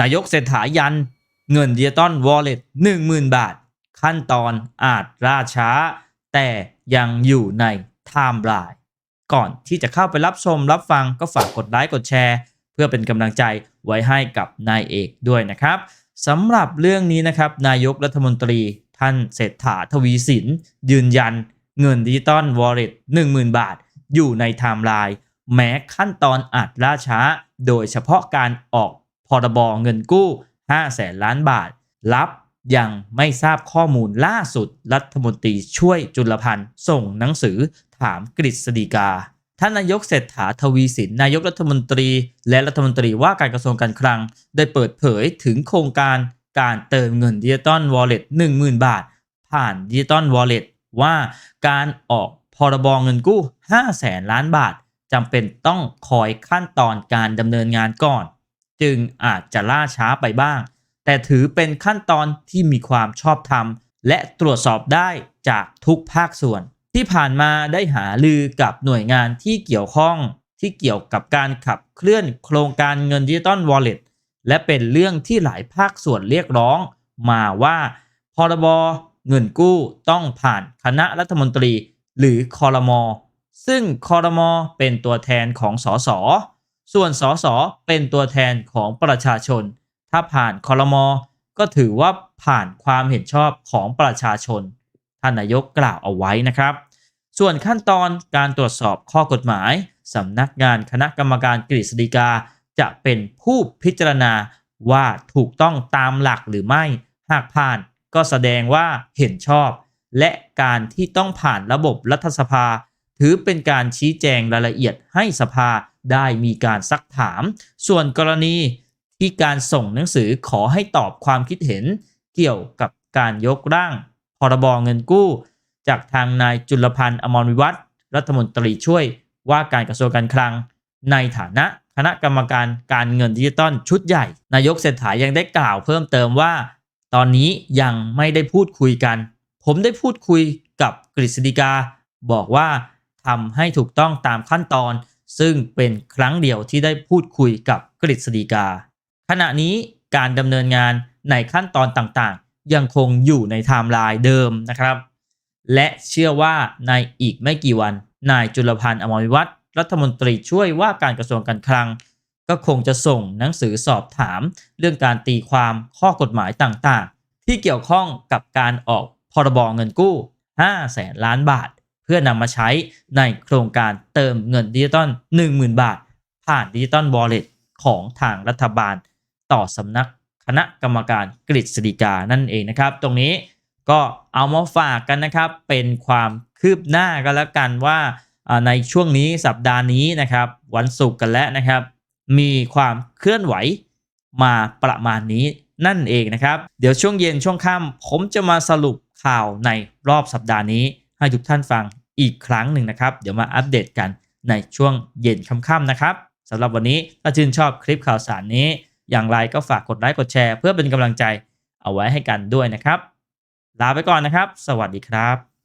นายกเศรษฐายัน เงินดิจิตอลวอลเล็ต10,000บาท ขั้นตอนอาจล่าช้า แต่ยังอยู่ในไทม์ไลน์ก่อนที่จะเข้าไปรับชมรับฟังก็ฝากกดไลค์กดแชร์ เพื่อเป็นกำลังใจไว้ให้กับนายเอกด้วยนะครับสำหรับเรื่องนี้นะครับ นายกรัฐมนตรีท่านเศรษฐาทวีสิน ยืนยันเงินดิจิตอลวอลเล็ต10,000บาท อยู่ในไทม์ไลน์แม้ขั้นตอนอาจล่าช้า โดยเฉพาะการออก พรบเงินกู้ 5 แสนล้านบาท รับยังไม่ทราบข้อมูลล่าสุดรัฐมนตรีช่วยจุลพันธ์ส่งหนังสือถามกฤษฎีกา ท่านนายกเศรษฐาทวีสินนายกรัฐมนตรี และรัฐมนตรีว่าการกระทรวงการคลัง ได้เปิดเผยถึงโครงการการเติมเงินดิจิตอลวอลเล็ต10,000 บาท ผ่านดิจิตอลวอลเล็ตว่าการออกพรบเงินกู้ 5 แสนล้านบาทจำเป็นต้องคอยขั้นตอนการดำเนินงานก่อน จึงอาจจะล่าช้าไปบ้าง แต่ถือเป็นขั้นตอนที่มีความชอบธรรม และตรวจสอบได้จากทุกภาคส่วน ที่ผ่านมาได้หาลือกับหน่วยงานที่เกี่ยวข้อง ที่เกี่ยวกับการขับเคลื่อนโครงการเงินดิจิตอลวอลเล็ตและเป็นเรื่องที่หลายภาคส่วนเรียกร้อง มาว่าพรบเงินกู้ต้องผ่านคณะรัฐมนตรี หรือคอรมอซึ่งคอรมอเป็นตัวแทนของสส ส่วนสสเป็นตัวแทนของประชาชน ถ้าผ่านคอรมอก็ถือว่าผ่านความเห็นชอบของประชาชน ท่านนายกกล่าวเอาไว้นะครับ ส่วนขั้นตอนการตรวจสอบข้อกฎหมายสำนักงานคณะกรรมการกฤษฎีกา จะเป็นผู้พิจารณาว่าถูกต้องตามหลักหรือไม่ หากผ่านก็แสดงว่าเห็นชอบ และการที่ต้องผ่านระบบรัฐสภา ถือเป็นการชี้แจงรายละเอียดให้สภาได้มีการซักถาม ส่วนกรณีที่การส่งหนังสือขอให้ตอบความคิดเห็น เกี่ยวกับการยกร่างพรบเงินกู้ จากทางนายจุลพันธ์อมรวิวัฒรัฐมนตรีช่วยว่าการกระทรวงการคลัง ในฐานะคณะกรรมการการเงินดิจิตอลชุดใหญ่ นายกเศรษฐายังได้กล่าวเพิ่มเติมว่า ตอนนี้ยังไม่ได้พูดคุยกัน ผมได้พูดคุยกับกฤษฎีกา บอกว่า ทำให้ถูกต้องตามขั้นตอน ซึ่งเป็นครั้งเดียวที่ได้พูดคุยกับกฤษฎีกา ขณะนี้การดำเนินงานในขั้นตอนต่างๆ ยังคงอยู่ในไทม์ไลน์เดิมนะครับ และเชื่อว่าในอีกไม่กี่วัน นายจุลพันธ์อมรวิวัฒรัฐมนตรีช่วยว่าการกระทรวงการคลัง ก็คงจะส่งหนังสือสอบถาม เรื่องการตีความข้อกฎหมายต่างๆ ที่เกี่ยวข้องกับการออกพรบเงินกู้5แสนล้านบาท เพื่อนำมาใช้ในโครงการเติมเงินดิจิตอล10,000 บาท ผ่านดิจิตอลวอลเล็ตของทางรัฐบาลต่อสำนักคณะกรรมการกฤษฎีกานั่นเองนะครับ ตรงนี้ก็เอามาฝากกันนะครับ เป็นความคืบหน้ากันแล้วกันว่าในช่วงนี้สัปดาห์นี้นะครับ วันศุกร์กันแล้วนะครับ มีความเคลื่อนไหวมาประมาณนี้นั่นเองนะครับ เดี๋ยวช่วงเย็นช่วงค่ำผมจะมาสรุปข่าวในรอบสัปดาห์นี้ ให้ทุกท่านฟังอีกครั้งหนึ่งนะครับ เดี๋ยวมาอัปเดตกันในช่วงเย็นค่ำๆนะครับสำหรับวันนี้ถ้าชื่นชอบคลิปข่าวสารนี้ อย่างไรก็ฝากกดไลค์กดแชร์ เพื่อเป็นกำลังใจเอาไว้ให้กันด้วยนะครับ ลาไปก่อนนะครับ สวัสดีครับ